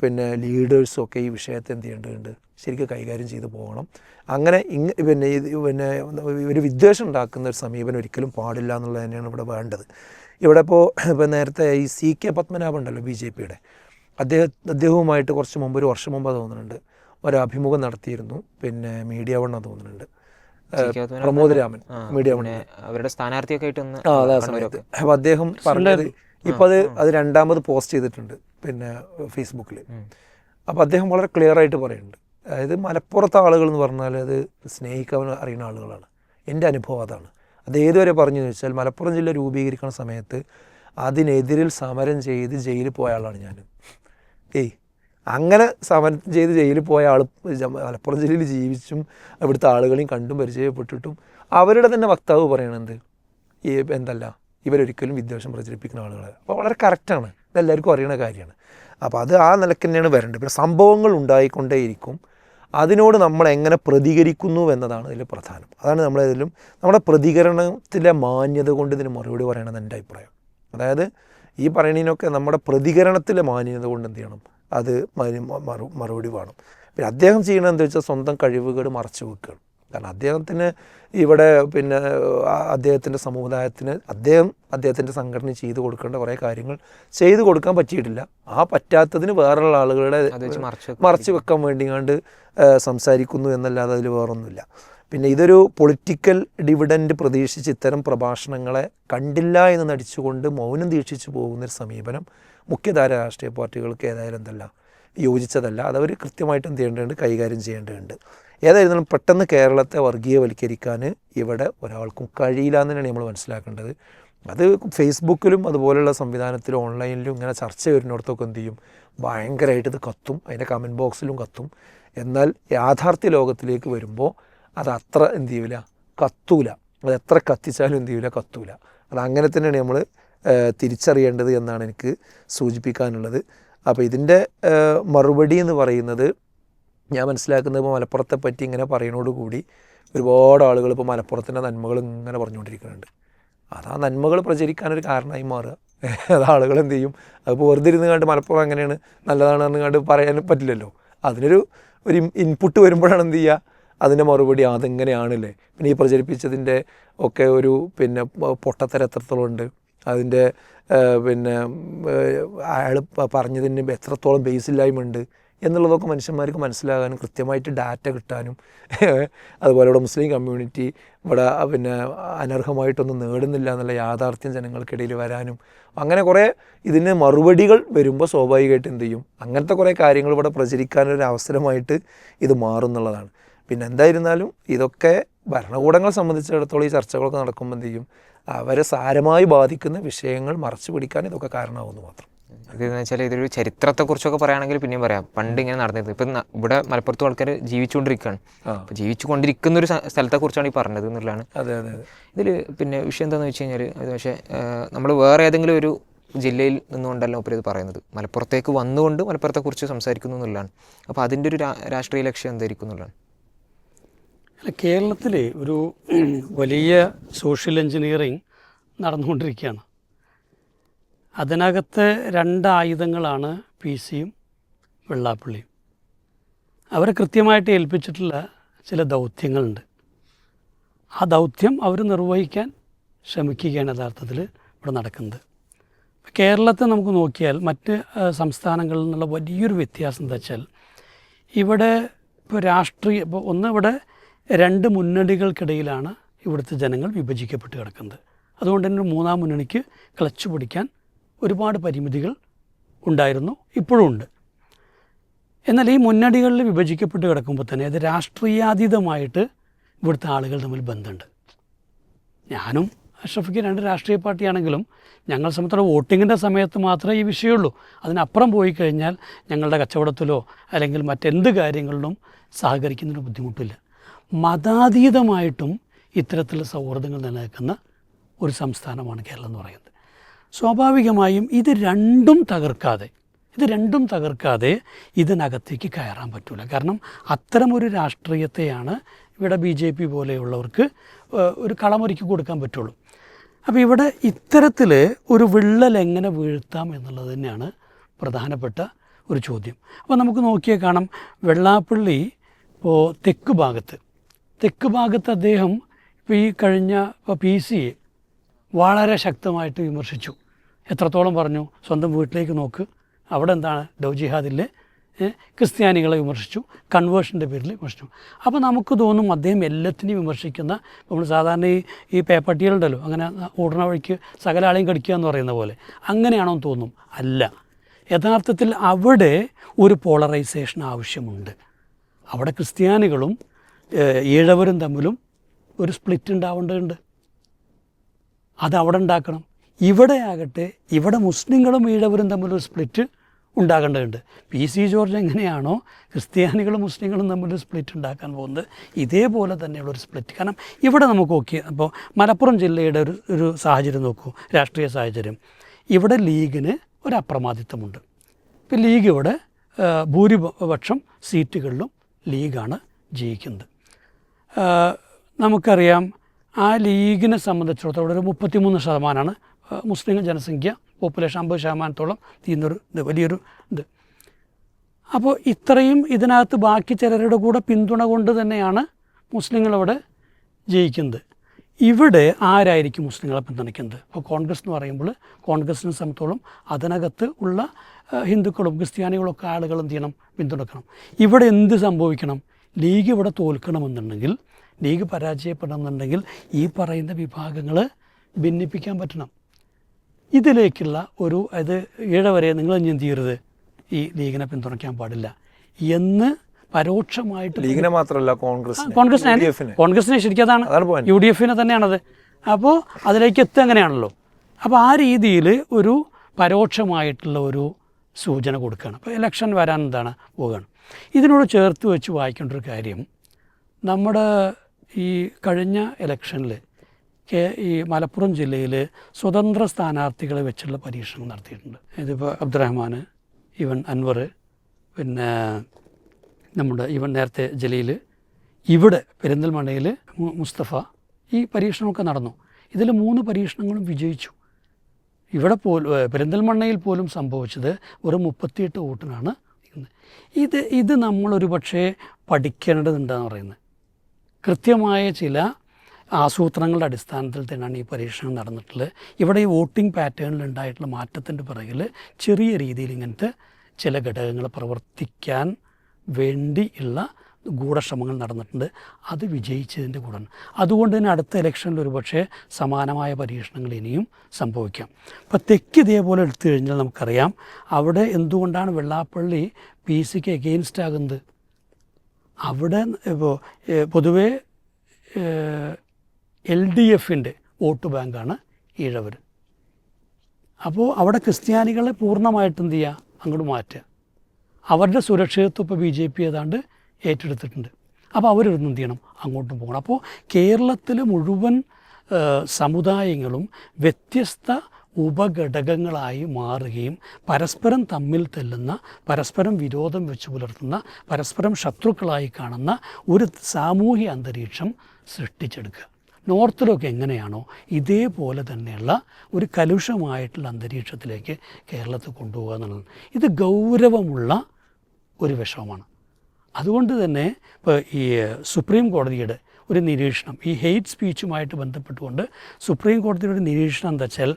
പിന്നെ ലീഡേഴ്സും ഒക്കെ ഈ വിഷയത്തെ എന്ത് ചെയ്യേണ്ടതുണ്ട്? ശരിക്കും കൈകാര്യം ചെയ്തു പോകണം. അങ്ങനെ ഇങ്ങ പിന്നെ ഇത് പിന്നെ ഒരു വിദ്വേഷം ഉണ്ടാക്കുന്ന ഒരു സമീപനം ഒരിക്കലും പാടില്ല എന്നുള്ളത് തന്നെയാണ് ഇവിടെ വേണ്ടത്. ഇവിടെ ഇപ്പോൾ ഇപ്പോൾ നേരത്തെ ഈ സി കെ പത്മനാഭൻ ഉണ്ടല്ലോ ബി ജെ പിയുടെ. അദ്ദേഹം അദ്ദേഹവുമായിട്ട് കുറച്ച് മുമ്പ് ഒരു വർഷം മുമ്പ് തോന്നുന്നുണ്ട്. ഒരു അഭിമുഖം നടത്തിയിരുന്നു. പിന്നെ മീഡിയ വണ്ണ തോന്നുന്നുണ്ട്. പ്രമോദ് രാമൻ മീഡിയ പിന്നെ അവരുടെ സ്ഥാനാർത്ഥിയൊക്കെ ആയിട്ട് ഒന്ന് ആ അതാ അപ്പോൾ അദ്ദേഹം പറഞ്ഞത് ഇപ്പോൾ അത് അത് രണ്ടാമത് പോസ്റ്റ് ചെയ്തിട്ടുണ്ട് പിന്നെ ഫേസ്ബുക്കിൽ. അപ്പോൾ അദ്ദേഹം വളരെ ക്ലിയർ ആയിട്ട് പറയുന്നുണ്ട്. അതായത് മലപ്പുറത്തെ ആളുകൾ എന്ന് പറഞ്ഞാൽ അത് സ്നേഹിക്കാൻ അറിയുന്ന ആളുകളാണ്. എന്റെ അനുഭവം അതാണ്. അത് ഏതുവരെ പറഞ്ഞു വെച്ചാൽ മലപ്പുറം ജില്ല രൂപീകരിക്കുന്ന സമയത്ത് അതിനെതിരിൽ സമരം ചെയ്ത് ജയിലിൽ പോയ ആളാണ് ഞാൻ ഏയ് അങ്ങനെ സമരം ചെയ്ത് ജയിലിൽ പോയ ആൾ മലപ്പുറം ജില്ലയിൽ ജീവിച്ചും ഇവിടുത്തെ ആളുകളെയും കണ്ടും പരിചയപ്പെട്ടിട്ടും അവരുടെ തന്നെ വക്താവ് പറയണത് ഈ എന്തല്ല? ഇവരൊരിക്കലും വിദ്വേഷം പ്രചരിപ്പിക്കുന്ന ആളുകളാണ് അപ്പോൾ വളരെ കറക്റ്റാണ്. ഇതെല്ലാവർക്കും അറിയുന്ന കാര്യമാണ്. അപ്പോൾ അത് ആ നിലയ്ക്ക് തന്നെയാണ് വരേണ്ടത്. പിന്നെ സംഭവങ്ങൾ ഉണ്ടായിക്കൊണ്ടേയിരിക്കും. അതിനോട് നമ്മൾ എങ്ങനെ പ്രതികരിക്കുന്നു എന്നതാണ് ഇതിൽ പ്രധാനം. അതാണ് നമ്മളതിലും നമ്മുടെ പ്രതികരണത്തിലെ മാന്യത കൊണ്ട് ഇതിന് മറുപടി പറയണമെന്ന് എന്റെ അഭിപ്രായം. അതായത് ഈ പറയണതിനൊക്കെ നമ്മുടെ പ്രതികരണത്തിലെ മാന്യത കൊണ്ട് എന്ത് ചെയ്യണം? അത് മറു മറുപടി വേണം. പിന്നെ അദ്ദേഹം ചെയ്യണത് എന്താ വെച്ചാൽ സ്വന്തം കഴിവുകൾ മറച്ചു വെക്കുകയാണ്. കാരണം അദ്ദേഹത്തിന് ഇവിടെ പിന്നെ അദ്ദേഹത്തിന്റെ സമുദായത്തിന് അദ്ദേഹം അദ്ദേഹത്തിന്റെ സംഘടന ചെയ്തു കൊടുക്കേണ്ട കുറേ കാര്യങ്ങൾ ചെയ്തു കൊടുക്കാൻ പറ്റിയിട്ടില്ല. ആ പറ്റാത്തതിന് വേറെയുള്ള ആളുകളുടെ മറച്ച് വെക്കാൻ വേണ്ടി. കണ്ട് സംസാരിക്കുന്നു എന്നല്ലാതെ അതിൽ വേറൊന്നുമില്ല. പിന്നെ ഇതൊരു പൊളിറ്റിക്കൽ ഡിവിഡൻഡ് പ്രതീക്ഷിച്ച് ഇത്തരം പ്രഭാഷണങ്ങളെ കണ്ടില്ല എന്ന് നടിച്ചുകൊണ്ട് മൗനം ദീക്ഷിച്ചു പോകുന്നൊരു സമീപനം മുഖ്യധാര രാഷ്ട്രീയ പാർട്ടികൾക്ക് ഏതായാലും എന്തല്ല യോജിച്ചതല്ല. അതവർ കൃത്യമായിട്ട് എന്ത് ചെയ്യേണ്ടതുണ്ട്? കൈകാര്യം ചെയ്യേണ്ടതുണ്ട്. ഏതായിരുന്നാലും പെട്ടെന്ന് കേരളത്തെ വർഗീയവൽക്കരിക്കാൻ ഇവിടെ ഒരാൾക്കും കഴിയില്ല എന്ന് തന്നെയാണ് നമ്മൾ മനസ്സിലാക്കേണ്ടത്. അത് ഫേസ്ബുക്കിലും അതുപോലെയുള്ള സംവിധാനത്തിലും ഓൺലൈനിലും ഇങ്ങനെ ചർച്ച വരുന്നിടത്തൊക്കെ എന്ത് ചെയ്യും? ഭയങ്കരമായിട്ട് ഇത് കത്തും അതിന്റെ കമന്റ് ബോക്സിലും കത്തും. എന്നാൽ യാഥാർത്ഥ്യ ലോകത്തിലേക്ക് വരുമ്പോൾ അത് അത്ര എന്ത് ചെയ്യൂല? കത്തൂല. അത് എത്ര കത്തിച്ചാലും എന്ത് ചെയ്യൂല? കത്തൂല. അത് അങ്ങനെ തന്നെയാണ് നമ്മൾ തിരിച്ചറിയേണ്ടത് എന്നാണ് എനിക്ക് സൂചിപ്പിക്കാനുള്ളത്. അപ്പോൾ ഇതിന്റെ മറുപടി എന്ന് പറയുന്നത് ഞാൻ മനസ്സിലാക്കുന്നത് ഇപ്പോൾ മലപ്പുറത്തെ പറ്റി ഇങ്ങനെ പറയുന്നതോടുകൂടി ഒരുപാട് ആളുകൾ ഇപ്പോൾ മലപ്പുറത്തിന്റെ നന്മകൾ ഇങ്ങനെ പറഞ്ഞുകൊണ്ടിരിക്കുന്നുണ്ട്. അത് ആ നന്മകൾ പ്രചരിക്കാനൊരു കാരണമായി മാറുക. അത് ആളുകൾ എന്ത് ചെയ്യും? അതിപ്പോൾ വെറുതെ ഇരുന്ന് കണ്ട് മലപ്പുറം അങ്ങനെയാണ് നല്ലതാണെന്ന് കണ്ട് പറയാൻ പറ്റില്ലല്ലോ. അതിനൊരു ഒരു ഇൻപുട്ട് വരുമ്പോഴാണ് എന്ത് ചെയ്യുക? അതിന്റെ മറുപടി "ആ, അതെങ്ങനെയാണല്ലേ? പിന്നെ ഈ പ്രചരിപ്പിച്ചതിന്റെ ഒക്കെ ഒരു പിന്നെ പൊട്ടത്തരം എത്രത്തോളം ഉണ്ട്? അതിന്റെ പിന്നെ അയാൾ പറഞ്ഞതിന് എത്രത്തോളം ബേസില്ലായ്മ ഉണ്ട്? എന്നുള്ളതൊക്കെ മനുഷ്യന്മാർക്ക് മനസ്സിലാകാനും കൃത്യമായിട്ട് ഡാറ്റ കിട്ടാനും അതുപോലെ ഇവിടെ മുസ്ലിം കമ്മ്യൂണിറ്റി ഇവിടെ പിന്നെ അനർഹമായിട്ടൊന്നും നേടുന്നില്ല എന്നുള്ള യാഥാർത്ഥ്യം ജനങ്ങൾക്കിടയിൽ വരാനും അങ്ങനെ കുറേ ഇതിന് മറുപടികൾ വരുമ്പോൾ സ്വാഭാവികമായിട്ട് എന്ത് ചെയ്യും? അങ്ങനത്തെ കുറേ കാര്യങ്ങൾ ഇവിടെ പ്രചരിക്കാനൊരു അവസരമായിട്ട് ഇത് മാറുന്നുള്ളതാണ് പിന്നെ എന്തായിരുന്നാലും ഇതൊക്കെ ഭരണകൂടങ്ങളെ സംബന്ധിച്ചിടത്തോളം ഈ ചർച്ചകളൊക്കെ നടക്കുമ്പോൾ എന്ത് ചെയ്യും? അവരെ സാരമായി ബാധിക്കുന്ന വിഷയങ്ങൾ മറച്ചു പിടിക്കാൻ ഇതൊക്കെ കാരണമാകുന്നു മാത്രം. ഇതെന്ന് വെച്ചാൽ ഇതൊരു ചരിത്രത്തെക്കുറിച്ചൊക്കെ പറയുകയാണെങ്കിൽ പിന്നെയും പറയാം. പണ്ട് ഇങ്ങനെ നടന്നിരുന്നത്. ഇപ്പം ഇവിടെ മലപ്പുറത്തും ആൾക്കാർ ജീവിച്ചുകൊണ്ടിരിക്കുകയാണ്. അപ്പം ജീവിച്ചുകൊണ്ടിരിക്കുന്ന ജീവിച്ചു ഒരു സ്ഥ- സ്ഥലത്തെക്കുറിച്ചാണ് ഈ പറഞ്ഞത് എന്നുള്ളതാണ്. അതെ അതെ അതെ. ഇതിൽ പിന്നെ വിഷയം എന്താണെന്ന് വെച്ച് കഴിഞ്ഞാൽ അത് പക്ഷേ നമ്മൾ വേറെ ഏതെങ്കിലും ഒരു ജില്ലയിൽ നിന്നുകൊണ്ടല്ല ഒപ്പം ഇത് പറയുന്നത്. മലപ്പുറത്തേക്ക് വന്നുകൊണ്ട് മലപ്പുറത്തെക്കുറിച്ച് സംസാരിക്കുന്നു എന്നുള്ളതാണ്. അപ്പോൾ അതിന്റെ ഒരു രാഷ്ട്രീയ ലക്ഷ്യം എന്തായിരിക്കും എന്നുള്ളതാണ്. അല്ല കേരളത്തിൽ ഒരു വലിയ സോഷ്യൽ എഞ്ചിനീയറിങ് നടന്നുകൊണ്ടിരിക്കുകയാണ്. അതിനകത്ത് രണ്ട് ആയുധങ്ങളാണ് പി സിയും വെള്ളാപ്പള്ളിയും. അവരെ കൃത്യമായിട്ട് ഏൽപ്പിച്ചിട്ടുള്ള ചില ദൗത്യങ്ങളുണ്ട്. ആ ദൗത്യം അവർ നിർവഹിക്കാൻ ശ്രമിക്കുകയാണ് യഥാർത്ഥത്തിൽ ഇവിടെ നടക്കുന്നത്. കേരളത്തെ നമുക്ക് നോക്കിയാൽ മറ്റ് സംസ്ഥാനങ്ങളിൽ നിന്നുള്ള വലിയൊരു വ്യത്യാസം എന്താ വെച്ചാൽ ഇവിടെ ഇപ്പോൾ രാഷ്ട്രീയ ഇപ്പോൾ ഒന്ന് ഇവിടെ രണ്ട് മുന്നണികൾക്കിടയിലാണ് ഇവിടുത്തെ ജനങ്ങൾ വിഭജിക്കപ്പെട്ട് കിടക്കുന്നത്. അതുകൊണ്ട് തന്നെ മൂന്നാം മുന്നണിക്ക് ക്ലച്ച് പിടിക്കാൻ ഒരുപാട് പരിമിതികൾ ഉണ്ടായിരുന്നു ഇപ്പോഴും ഉണ്ട്. എന്നാൽ ഈ മുന്നണികളിൽ വിഭജിക്കപ്പെട്ട് കിടക്കുമ്പോൾ തന്നെ അത് രാഷ്ട്രീയാതീതമായിട്ട് ഇവിടുത്തെ ആളുകൾ തമ്മിൽ ബന്ധമുണ്ട്. ഞാനും അഷ്റഫിക്ക് രണ്ട് രാഷ്ട്രീയ പാർട്ടിയാണെങ്കിലും ഞങ്ങൾ സംബന്ധിച്ചുള്ള വോട്ടിങ്ങിന്റെ സമയത്ത് മാത്രമേ ഈ വിഷയമുള്ളൂ. അതിനപ്പുറം പോയി കഴിഞ്ഞാൽ ഞങ്ങളുടെ കച്ചവടത്തിലോ അല്ലെങ്കിൽ മറ്റെന്ത് കാര്യങ്ങളിലും സഹകരിക്കുന്നതിന് ബുദ്ധിമുട്ടില്ല. മതാതീതമായിട്ടും ഇത്തരത്തിലുള്ള സൗഹൃദങ്ങൾ നിലനിൽക്കുന്ന ഒരു സംസ്ഥാനമാണ് കേരളം എന്ന് പറയുന്നത്. സ്വാഭാവികമായും ഇത് രണ്ടും തകർക്കാതെ ഇത് രണ്ടും തകർക്കാതെ ഇതിനകത്തേക്ക് കയറാൻ പറ്റില്ല കാരണം അത്തരമൊരു രാഷ്ട്രീയത്തെയാണ് ഇവിടെ ബി ജെ പി പോലെയുള്ളവർക്ക് ഒരു കളമൊരുക്കി കൊടുക്കാൻ പറ്റുള്ളൂ. അപ്പോൾ ഇവിടെ ഇത്തരത്തിൽ ഒരു വിള്ളൽ എങ്ങനെ വീഴ്ത്താം എന്നുള്ളത് തന്നെയാണ് പ്രധാനപ്പെട്ട ഒരു ചോദ്യം. അപ്പോൾ നമുക്ക് നോക്കിയാൽ കാണാം വെള്ളാപ്പള്ളി ഇപ്പോൾ തെക്ക് ഭാഗത്ത് തെക്ക് ഭാഗത്ത് അദ്ദേഹം ഇപ്പോൾ ഈ കഴിഞ്ഞ പി സിയെ വളരെ ശക്തമായിട്ട് വിമർശിച്ചു. എത്രത്തോളം പറഞ്ഞു? സ്വന്തം വീട്ടിലേക്ക് നോക്ക്. അവിടെ എന്താണ്? ലവ് ക്രിസ്ത്യാനികളെ വിമർശിച്ചു. കൺവേർഷന്റെ പേരിൽ വിമർശിച്ചു. അപ്പോൾ നമുക്ക് തോന്നും അദ്ദേഹം എല്ലാത്തിനെയും വിമർശിക്കുന്ന നമ്മൾ സാധാരണ ഈ ഈ പേപ്പട്ടികളുണ്ടല്ലോ അങ്ങനെ ഓടുന്ന വഴിക്ക് സകല ആളെയും കടിക്കുക എന്ന് പറയുന്ന പോലെ. അങ്ങനെയാണോ എന്ന് തോന്നും? അല്ല. യഥാർത്ഥത്തിൽ അവിടെ ഒരു പോളറൈസേഷൻ ആവശ്യമുണ്ട്. അവിടെ ക്രിസ്ത്യാനികളും ഈഴവരും തമ്മിലും ഒരു സ്പ്ലിറ്റ് ഉണ്ടാവേണ്ടതുണ്ട്. അത് അവിടെ ഉണ്ടാക്കണം. ഇവിടെ ആകട്ടെ ഇവിടെ മുസ്ലിങ്ങളും ഈഴവരും തമ്മിലൊരു സ്പ്ലിറ്റ് ഉണ്ടാകേണ്ടതുണ്ട്. പി സി ജോർജ് എങ്ങനെയാണോ ക്രിസ്ത്യാനികളും മുസ്ലിങ്ങളും തമ്മിലൊരു സ്പ്ലിറ്റ് ഉണ്ടാക്കാൻ പോകുന്നത് ഇതേപോലെ തന്നെയുള്ള ഒരു സ്പ്ലിറ്റ് കാരണം ഇവിടെ നമുക്ക് നോക്കി അപ്പോൾ മലപ്പുറം ജില്ലയുടെ ഒരു ഒരു സാഹചര്യം നോക്കൂ രാഷ്ട്രീയ സാഹചര്യം. ഇവിടെ ലീഗിന് ഒരു അപ്രമാദിത്വമുണ്ട്. ഇപ്പം ലീഗ് ഇവിടെ ഭൂരിപക്ഷം സീറ്റുകളിലും ലീഗാണ് ജയിക്കുന്നത്. നമുക്കറിയാം ആ ലീഗിനെ സംബന്ധിച്ചിടത്തോളം ഒരു മുപ്പത്തിമൂന്ന് ശതമാനമാണ് മുസ്ലിം ജനസംഖ്യ പോപ്പുലേഷൻ അമ്പത് ശതമാനത്തോളം തീരുന്നൊരു ഇത് വലിയൊരു ഇത്. അപ്പോൾ ഇത്രയും ഇതിനകത്ത് ബാക്കി ചിലരുടെ കൂടെ പിന്തുണ കൊണ്ട് തന്നെയാണ് മുസ്ലിങ്ങൾ അവിടെ ജയിക്കുന്നത്. ഇവിടെ ആരായിരിക്കും മുസ്ലിങ്ങളെ പിന്തുണയ്ക്കുന്നത്? ഇപ്പോൾ കോൺഗ്രസ് എന്ന് പറയുമ്പോൾ കോൺഗ്രസിനെ സംബന്ധിച്ചോളം അതിനകത്ത് ഉള്ള ഹിന്ദുക്കളും ക്രിസ്ത്യാനികളൊക്കെ ആളുകൾ എന്ത് ചെയ്യണം? പിന്തുണക്കണം ഇവിടെ എന്ത് സംഭവിക്കണം? ലീഗ് ഇവിടെ തോൽക്കണമെന്നുണ്ടെങ്കിൽ ലീഗ് പരാജയപ്പെടണമെന്നുണ്ടെങ്കിൽ ഈ പറയുന്ന വിഭാഗങ്ങൾ ഭിന്നിപ്പിക്കാൻ പറ്റണം. ഇതിലേക്കുള്ള ഒരു അത് ഇഴവരെ നിങ്ങൾ എന്ത് ചെയ്യരുത്? ഈ ലീഗിനെ പിന്തുണയ്ക്കാൻ പാടില്ല. എന്ന് പരോക്ഷമായിട്ട് ലീഗിനെ മാത്രമല്ല കോൺഗ്രസ് കോൺഗ്രസിനെ. കോൺഗ്രസിനെ ശരിക്കും അതാണ് യു ഡി എഫിനെ തന്നെയാണത്. അപ്പോൾ അതിലേക്ക് എത്തുക അങ്ങനെയാണല്ലോ. അപ്പോൾ ആ രീതിയിൽ ഒരു പരോക്ഷമായിട്ടുള്ള ഒരു സൂചന കൊടുക്കുകയാണ്. അപ്പോൾ ഇലക്ഷൻ വരാൻ എന്താണ്? പോവുകയാണ്. ഇതിനോട് ചേർത്ത് വെച്ച് വായിക്കേണ്ട ഒരു കാര്യം നമ്മുടെ ഈ കഴിഞ്ഞ ഇലക്ഷനിൽ ഈ മലപ്പുറം ജില്ലയിൽ സ്വതന്ത്ര സ്ഥാനാർത്ഥികളെ വെച്ചുള്ള പരീക്ഷണം നടത്തിയിട്ടുണ്ട്. ഇതിപ്പോൾ അബ്ദുറഹ്മാൻ ഇവൻ അൻവർ പിന്നെ നമ്മുടെ ഇവൻ നേരത്തെ ജില്ലയിൽ ഇവിടെ പെരിന്തൽമണ്ണയിൽ മുസ്തഫ ഈ പരീക്ഷണമൊക്കെ നടന്നു. ഇതിൽ മൂന്ന് പരീക്ഷണങ്ങളും വിജയിച്ചു. ഇവിടെ പോലും പെരിന്തൽമണ്ണയിൽ പോലും സംഭവിച്ചത് ഒരു മുപ്പത്തിയെട്ട് വോട്ടിനാണ്. ഇത് ഇത് നമ്മളൊരു പക്ഷേ പഠിക്കേണ്ടതുണ്ടെന്ന് പറയുന്നത്. കൃത്യമായ ചില ആസൂത്രണങ്ങളുടെ അടിസ്ഥാനത്തിൽ തന്നെയാണ് ഈ പരീക്ഷണം നടന്നിട്ടുള്ളത്. ഇവിടെ ഈ വോട്ടിംഗ് പാറ്റേണിൽ ഉണ്ടായിട്ടുള്ള മാറ്റത്തിന്റെ പിറകിൽ ചെറിയ രീതിയിൽ ഇങ്ങനത്തെ ചില ഘടകങ്ങൾ പ്രവർത്തിക്കാൻ വേണ്ടിയുള്ള ഗൂഢശ്രമങ്ങൾ നടന്നിട്ടുണ്ട്. അത് വിജയിച്ചതിന്റെ കൂടാണ് അതുകൊണ്ട് തന്നെ അടുത്ത ഇലക്ഷനിൽ ഒരുപക്ഷെ സമാനമായ പരീക്ഷണങ്ങൾ ഇനിയും സംഭവിക്കാം. ഇപ്പോൾ തെക്ക് ഇതേപോലെ എടുത്തു കഴിഞ്ഞാൽ നമുക്കറിയാം അവിടെ എന്തുകൊണ്ടാണ് വെള്ളാപ്പള്ളി പി സിക്ക് എഗെയിൻസ്റ്റ് ആകുന്നത്? അവിടെ ഇപ്പോൾ പൊതുവേ എൽ ഡി എഫിന്റെ വോട്ട് ബാങ്കാണ് ഈഴവർ. അപ്പോൾ അവിടെ ക്രിസ്ത്യാനികളെ പൂർണമായിട്ട് എന്ത് ചെയ്യുക? അങ്ങോട്ട് മാറ്റുക. അവരുടെ സുരക്ഷിതത്വം ഇപ്പോൾ ബി ജെ പി ഏതാണ്ട് ഏറ്റെടുത്തിട്ടുണ്ട്. അപ്പോൾ അവരിരുന്ന് എന്ത് ചെയ്യണം? അങ്ങോട്ടും പോകണം. അപ്പോൾ കേരളത്തിൽ മുഴുവൻ സമുദായങ്ങളും വ്യത്യസ്ത ഉപഘടകങ്ങളായി മാറുകയും പരസ്പരം തമ്മിൽ തെല്ലുന്ന പരസ്പരം വിരോധം വെച്ച് പുലർത്തുന്ന പരസ്പരം ശത്രുക്കളായി കാണുന്ന ഒരു സാമൂഹ്യ അന്തരീക്ഷം സൃഷ്ടിച്ചെടുക്കുക. നോർത്തിലൊക്കെ എങ്ങനെയാണോ ഇതേപോലെ തന്നെയുള്ള ഒരു കലുഷമായിട്ടുള്ള അന്തരീക്ഷത്തിലേക്ക് കേരളത്തിൽ കൊണ്ടുപോകുക എന്നുള്ളത്. ഇത് ഗൗരവമുള്ള ഒരു വിഷമമാണ്. അതുകൊണ്ട് തന്നെ ഇപ്പോൾ ഈ സുപ്രീം കോടതിയുടെ ഒരു നിരീക്ഷണം ഈ ഹെയ്റ്റ് സ്പീച്ചുമായിട്ട് ബന്ധപ്പെട്ടുകൊണ്ട് സുപ്രീം കോടതിയുടെ ഒരു നിരീക്ഷണം എന്താ വെച്ചാൽ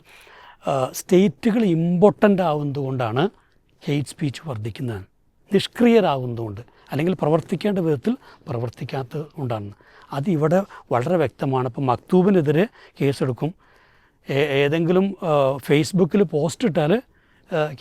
സ്റ്റേറ്റുകൾ ഇമ്പോർട്ടന്റ് ആവുന്നതുകൊണ്ടാണ് ഹെയ്റ്റ് സ്പീച്ച് വർദ്ധിക്കുന്നത്. നിഷ്ക്രിയരാകുന്നതുകൊണ്ട് അല്ലെങ്കിൽ പ്രവർത്തിക്കേണ്ട വിധത്തിൽ പ്രവർത്തിക്കാത്തത് കൊണ്ടാണ് അത് ഇവിടെ വളരെ വ്യക്തമാണ്. ഇപ്പം മക്തൂബിനെതിരെ കേസെടുക്കും. ഏതെങ്കിലും ഫേസ്ബുക്കിൽ പോസ്റ്റ് ഇട്ടാൽ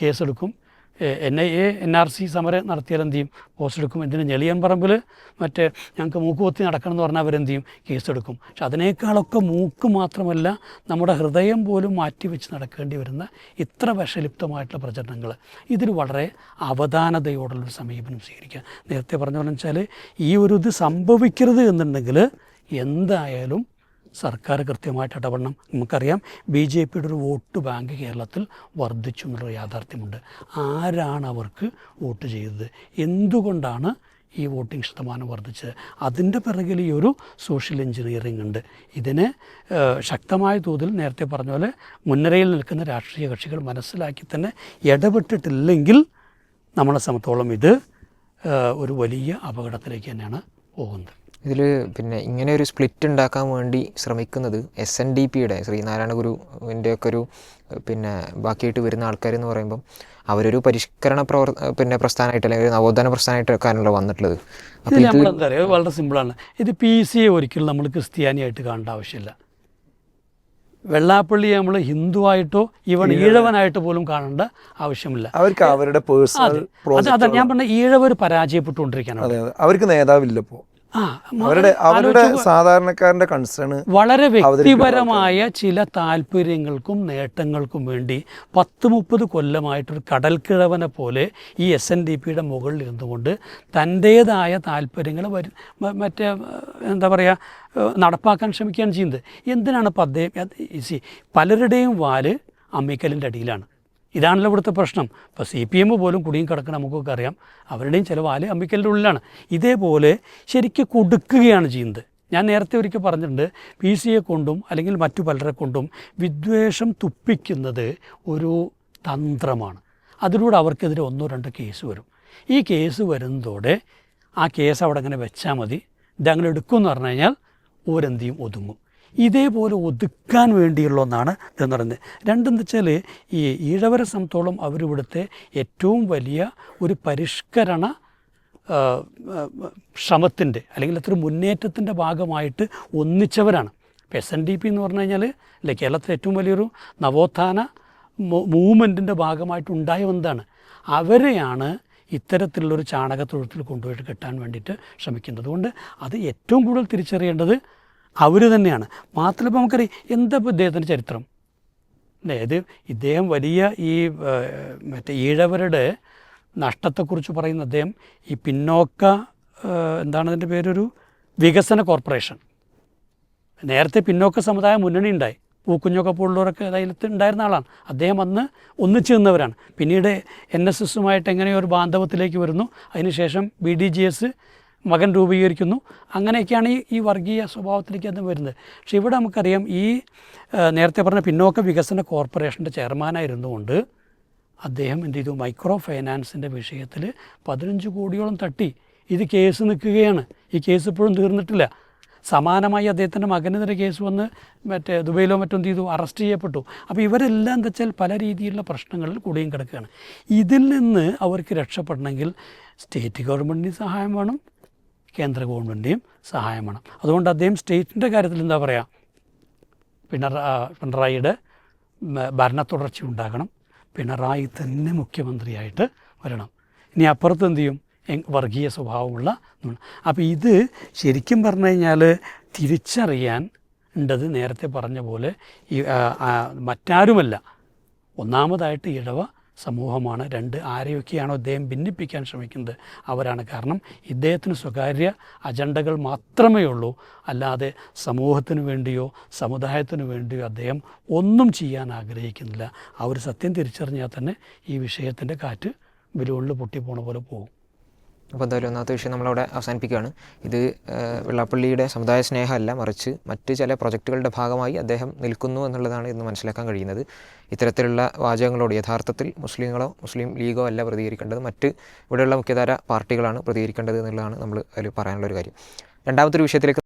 കേസെടുക്കും. N I A N R C സമരം നടത്തിയാൽ എന്ത് ചെയ്യും? പോസ്റ്റ് എടുക്കും. എന്തിന്? ഞെളിയൻ പറമ്പിൽ മറ്റേ ഞങ്ങൾക്ക് മൂക്കുപൊത്തി നടക്കണം എന്ന് പറഞ്ഞാൽ അവരെന്ത് ചെയ്യും? കേസെടുക്കും പക്ഷെ അതിനേക്കാളൊക്കെ മൂക്ക് മാത്രമല്ല നമ്മുടെ ഹൃദയം പോലും മാറ്റി വെച്ച് നടക്കേണ്ടി വരുന്ന ഇത്ര വിഷലിപ്തമായിട്ടുള്ള പ്രചരണങ്ങൾ. ഇതിൽ വളരെ അവധാനതയോടുള്ളൊരു സമീപനം സ്വീകരിക്കുക. നേരത്തെ പറഞ്ഞ പോലെ വെച്ചാൽ ഈ ഒരു ഇത് സംഭവിക്കരുത് എന്നുണ്ടെങ്കിൽ എന്തായാലും സർക്കാർ കൃത്യമായിട്ട് ഇടപെടണം. നമുക്കറിയാം ബി ജെ പിയുടെ ഒരു വോട്ട് ബാങ്ക് കേരളത്തിൽ വർദ്ധിച്ചു എന്നുള്ള യാഥാർത്ഥ്യമുണ്ട്. ആരാണ് അവർക്ക് വോട്ട് ചെയ്തത്? എന്തുകൊണ്ടാണ് ഈ വോട്ടിംഗ് ശതമാനം വർദ്ധിച്ചത്? അതിന്റെ പിറകിൽ ഈ ഒരു സോഷ്യൽ എഞ്ചിനീയറിംഗ് ഉണ്ട്. ഇതിനെ ശക്തമായ തോതിൽ നേരത്തെ പറഞ്ഞ പോലെ മുൻനിരയിൽ നിൽക്കുന്ന രാഷ്ട്രീയ കക്ഷികൾ മനസ്സിലാക്കി തന്നെ ഇടപെട്ടിട്ടില്ലെങ്കിൽ നമ്മളെ സംബന്ധിച്ചോളം ഇത് ഒരു വലിയ അപകടത്തിലേക്ക് തന്നെയാണ് പോകുന്നത്. ഇതിൽ പിന്നെ ഇങ്ങനെ ഒരു സ്പ്ലിറ്റ് ഉണ്ടാക്കാൻ വേണ്ടി ശ്രമിക്കുന്നത് എസ് എൻ ഡി പിയുടെ ശ്രീനാരായണ ഗുരുവിന്റെ ഒക്കെ ഒരു പിന്നെ ബാക്കിയായിട്ട് വരുന്ന ആൾക്കാരെന്ന് പറയുമ്പം അവരൊരു പരിഷ്കരണ പ്രവർ പിന്നെ പ്രസ്ഥാനമായിട്ട് അല്ലെങ്കിൽ ഒരു നവോത്ഥാന പ്രസ്ഥാനമായിട്ടൊക്കെയാണല്ലോ വന്നിട്ടുള്ളത്. അപ്പോൾ ഇത് നമ്മൾ എന്താ പറയുക? വളരെ സിമ്പിളാണ് ഇത് പി സിയെ ഒരിക്കലും നമ്മൾ ക്രിസ്ത്യാനിയായിട്ട് കാണേണ്ട ആവശ്യമില്ല. വെള്ളാപ്പള്ളി നമ്മൾ ഹിന്ദുവായിട്ടോ ഇവൻ ഈഴവനായിട്ട് പോലും കാണേണ്ട ആവശ്യമില്ല. അവർക്ക് അവരുടെ പേഴ്സണൽ അതെ. അതെ ഞാൻ പറഞ്ഞ ഈഴവർ പരാജയപ്പെട്ടുകൊണ്ടിരിക്കുകയാണ് അവർക്ക് നേതാവില്ല ഇപ്പോൾ അവരുടെ അവരുടെ സാധാരണക്കാരന്റെ കൺസേൺ വളരെ വ്യക്തിപരമായ ചില താല്പര്യങ്ങൾക്കും നേട്ടങ്ങൾക്കും വേണ്ടി പത്ത് മുപ്പത് കൊല്ലമായിട്ടൊരു കടൽക്കിഴവനെ പോലെ ഈ എസ് എൻ ഡി പിയുടെ മുകളിൽ ഇരുന്നുകൊണ്ട് തന്റേതായ താല്പര്യങ്ങൾ വരു മറ്റേ എന്താ പറയുക നടപ്പാക്കാൻ ശ്രമിക്കുകയാണ് ചെയ്യുന്നത്. എന്തിനാണ് ഇപ്പം അദ്ദേഹം പലരുടെയും വാൽ അമ്മിക്കലിന്റെ അടിയിലാണ്. ഇതാണല്ലോ ഇവിടുത്തെ പ്രശ്നം. ഇപ്പോൾ സി പി എം പോലും കുടുങ്ങി കിടക്കണം നമുക്കൊക്കെ അറിയാം. അവരുടെയും ചില വാൽ അമ്പിക്കലിന്റെ ഉള്ളിലാണ്. ഇതേപോലെ ശരിക്കും കൊടുക്കുകയാണ് ചെയ്യുന്നത്. ഞാൻ നേരത്തെ ഒരിക്കൽ പറഞ്ഞിട്ടുണ്ട് പി സിയെ കൊണ്ടും അല്ലെങ്കിൽ മറ്റു പലരെ കൊണ്ടും വിദ്വേഷം തുപ്പിക്കുന്നത് ഒരു തന്ത്രമാണ്. അതിലൂടെ അവർക്കെതിരെ ഒന്നോ രണ്ടോ കേസ് വരും. ഈ കേസ് വരുന്നതോടെ ആ കേസ് അവിടെ അങ്ങനെ വെച്ചാൽ മതി. ഇതങ്ങനെ എടുക്കുമെന്ന് പറഞ്ഞു കഴിഞ്ഞാൽ ഓരെന്തിയും ഒതുങ്ങും. ഇതേപോലെ ഒതുക്കാൻ വേണ്ടിയുള്ള ഒന്നാണ് ഇതെന്ന് പറയുന്നത്. രണ്ടെന്ന് വെച്ചാൽ ഈ ഈഴവര സംബന്ധിച്ചോളം അവരിവിടുത്തെ ഏറ്റവും വലിയ ഒരു പരിഷ്കരണ ശ്രമത്തിന്റെ അല്ലെങ്കിൽ അത്ര മുന്നേറ്റത്തിന്റെ ഭാഗമായിട്ട് ഒന്നിച്ചവരാണ്. ഇപ്പോൾ എസ് എൻ ഡി പി എന്ന് പറഞ്ഞു കഴിഞ്ഞാൽ അല്ലെ കേരളത്തിലെ ഏറ്റവും വലിയൊരു നവോത്ഥാന മൂവ്മെന്റിന്റെ ഭാഗമായിട്ട് ഉണ്ടായ ഒന്നാണ്. അവരെയാണ് ഇത്തരത്തിലുള്ളൊരു ചാണകത്തൊഴുത്തിൽ കൊണ്ടുപോയിട്ട് കെട്ടാൻ വേണ്ടിയിട്ട് ശ്രമിക്കുന്നത്. അതുകൊണ്ട് അത് ഏറ്റവും കൂടുതൽ തിരിച്ചറിയേണ്ടത് അവർ തന്നെയാണ്. മാത്രമല്ല ഇപ്പോൾ നമുക്കറിയാം എന്താ ഇപ്പോൾ ഇദ്ദേഹത്തിന്റെ ചരിത്രം? ഇത് ഇദ്ദേഹം വലിയ ഈ മറ്റേ ഈഴവരുടെ നഷ്ടത്തെക്കുറിച്ച് പറയുന്ന അദ്ദേഹം ഈ പിന്നോക്ക എന്താണ് അതിന്റെ പേരൊരു? വികസന കോർപ്പറേഷൻ. നേരത്തെ പിന്നോക്ക സമുദായ മുന്നണി ഉണ്ടായി. പൂക്കുഞ്ഞൊക്കെ പോലുള്ളവരൊക്കെ അതിലത്ത് ഉണ്ടായിരുന്ന ആളാണ്. അദ്ദേഹം അന്ന് ഒന്നിച്ചു നിന്നവരാണ്. പിന്നീട് എൻ എസ് എസുമായിട്ട് എങ്ങനെയോ ഒരു ബാന്ധവത്തിലേക്ക് വരുന്നു. അതിനുശേഷം ബി ഡി ജി എസ് മകൻ രൂപീകരിക്കുന്നു. അങ്ങനെയൊക്കെയാണ് ഈ ഈ വർഗീയ സ്വഭാവത്തിലേക്ക് അത് വരുന്നത്. പക്ഷേ ഇവിടെ നമുക്കറിയാം ഈ നേരത്തെ പറഞ്ഞ പിന്നോക്ക വികസന കോർപ്പറേഷന്റെ ചെയർമാനായിരുന്നുകൊണ്ട് അദ്ദേഹം എന്ത് ചെയ്തു? മൈക്രോ ഫൈനാൻസിന്റെ വിഷയത്തിൽ പതിനഞ്ച് കോടിയോളം തട്ടി. ഇത് കേസ് നിൽക്കുകയാണ്. ഈ കേസ് ഇപ്പോഴും തീർന്നിട്ടില്ല. സമാനമായി അദ്ദേഹത്തിന്റെ മകനെതിരെ കേസ് വന്ന് മറ്റേ ദുബൈയിലോ മറ്റോ എന്ത് ചെയ്തു? അറസ്റ്റ് ചെയ്യപ്പെട്ടു. അപ്പോൾ ഇവരെല്ലാം എന്താ വെച്ചാൽ പല രീതിയിലുള്ള പ്രശ്നങ്ങളിൽ കുടുങ്ങി കിടക്കുകയാണ് ഇതിൽ നിന്ന് അവർക്ക് രക്ഷപ്പെടണമെങ്കിൽ സ്റ്റേറ്റ് ഗവൺമെന്റിന് സഹായം വേണം. കേന്ദ്ര ഗവൺമെന്റിന്റെയും സഹായം വേണം അതുകൊണ്ട് അദ്ദേഹം സ്റ്റേറ്റിന്റെ കാര്യത്തിൽ എന്താ പറയുക പിണറ പിണറായിയുടെ ഭരണ തുടർച്ച ഉണ്ടാകണം. പിണറായി തന്നെ മുഖ്യമന്ത്രിയായിട്ട് വരണം. ഇനി അപ്പുറത്ത് എന്ത് ചെയ്യും? വർഗീയ സ്വഭാവമുള്ള അപ്പോൾ ഇത് ശരിക്കും പറഞ്ഞു കഴിഞ്ഞാൽ തിരിച്ചറിയാൻ ഉണ്ടത് നേരത്തെ പറഞ്ഞ പോലെ ഈ മറ്റാരുമല്ല. ഒന്നാമതായിട്ട് ഇടവ സമൂഹമാണ്. രണ്ട് ആരെയൊക്കെയാണോ അദ്ദേഹം ഭിന്നിപ്പിക്കാൻ ശ്രമിക്കുന്നത്? അവരാണ് കാരണം ഇദ്ദേഹത്തിന് സ്വകാര്യ അജണ്ടകൾ മാത്രമേ ഉള്ളൂ. അല്ലാതെ സമൂഹത്തിന് വേണ്ടിയോ സമുദായത്തിന് വേണ്ടിയോ അദ്ദേഹം ഒന്നും ചെയ്യാൻ ആഗ്രഹിക്കുന്നില്ല. ആ ഒരു സത്യം തിരിച്ചറിഞ്ഞാൽ തന്നെ ഈ വിഷയത്തിന്റെ കാറ്റ് ബലൂണിൽ പൊട്ടിപ്പോണ പോലെ പോകും. അപ്പോൾ എന്തായാലും ഒന്നാമത്തെ വിഷയം നമ്മളവിടെ അവസാനിപ്പിക്കുകയാണ്. ഇത് വെള്ളാപ്പള്ളിയുടെ സമുദായ സ്നേഹമല്ല മറിച്ച് മറ്റ് ചില പ്രൊജക്റ്റുകളുടെ ഭാഗമായി അദ്ദേഹം നിൽക്കുന്നു എന്നുള്ളതാണ് ഇന്ന് മനസ്സിലാക്കാൻ കഴിയുന്നത്. ഇത്തരത്തിലുള്ള വാചകങ്ങളോട് യഥാർത്ഥത്തിൽ മുസ്ലിങ്ങളോ മുസ്ലിം ലീഗോ അല്ല പ്രതികരിക്കേണ്ടത്. മറ്റ് ഇവിടെയുള്ള മുഖ്യധാര പാർട്ടികളാണ് പ്രതികരിക്കേണ്ടത് എന്നുള്ളതാണ് നമ്മൾ അതിൽ പറയാനുള്ള ഒരു കാര്യം. രണ്ടാമത്തെ ഒരു വിഷയത്തിലേക്ക്